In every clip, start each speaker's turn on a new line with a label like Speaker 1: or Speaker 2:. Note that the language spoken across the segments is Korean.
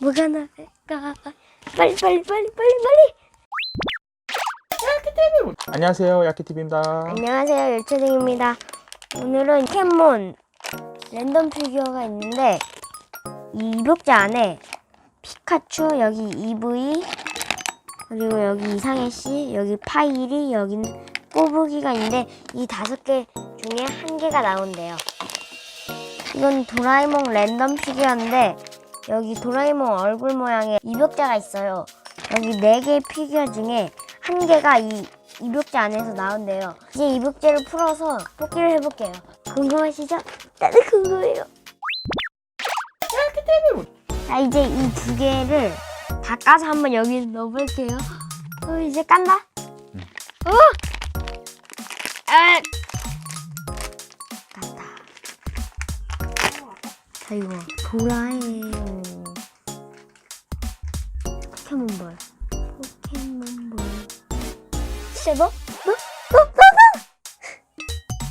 Speaker 1: 뭐가 나을까? 빨리 빨리 빨리 빨리 빨리.
Speaker 2: 안녕하세요 야키TV입니다
Speaker 1: 안녕하세요 열초등입니다. 오늘은 포켓몬 랜덤 피규어가 있는데 이 입욕자 안에 피카츄 여기 EV 그리고 여기 이상해 씨 여기 파이리 여기는 꼬부기가 있는데 이 다섯 개 중에 한 개가 나온대요. 이건 도라에몽 랜덤 피규어인데 여기 도라에몽 얼굴 모양의 입욕자가 있어요. 여기 네 개의 피규어 중에 한 개가 이 입욕제 안에서 나온대요. 이제 입욕제를 풀어서 뽑기를 해볼게요. 궁금하시죠? 나도 궁금해요. 자, 이제 이 두 개를 다 까서 한번 여기 넣어볼게요. 어, 이제 깐다. 어! 아! 깐다. 자, 이거 도라에몽 포켓몬볼. 포켓몬볼. 진짜 너? 너? 너? 너?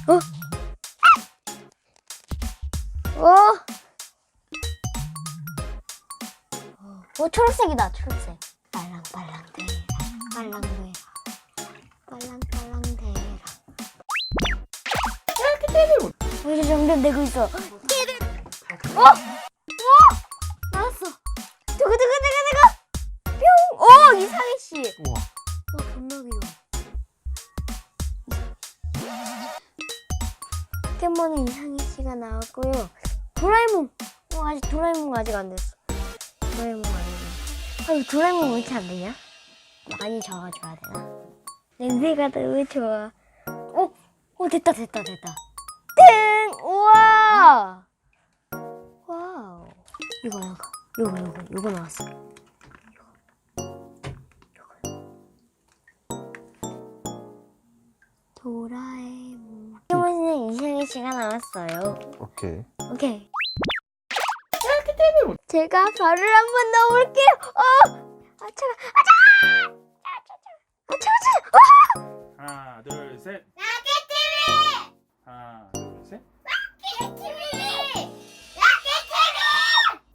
Speaker 1: 너? 어? 어? 어, 초록색이다, 초록색. 빨랑 빨랑 대라, 빨랑 대라, 빨랑 빨랑 대라. 어, 이제 정답 내고 있어. 어? 어? 씨. 우와. 와 존나 귀여워 포켓몬은 이상희 씨가 나왔고요. 도라에몽! 어, 아직 도라에몽 아직 안 됐어. 도라에몽 안 됐어. 아니 도라에몽 왜 이렇게 안 되냐? 많이 적어줘야 되나? 냄새가 너무 좋아. 어? 어 됐다 됐다 됐다. 땡! 우와! 와우. 이거 이거 이거 이거 이거 나왔어 도라에몽. 해보는 인생이 시간 남았어요.
Speaker 3: 오케이.
Speaker 1: 오케이. 제가 발을 한번 넣어볼게요. 어! 아, 차가. 아, 차! 아, 아, 아!
Speaker 2: 하나, 둘, 셋.
Speaker 4: 라켓 TV.
Speaker 2: 하나, 둘, 셋. 라켓
Speaker 1: TV.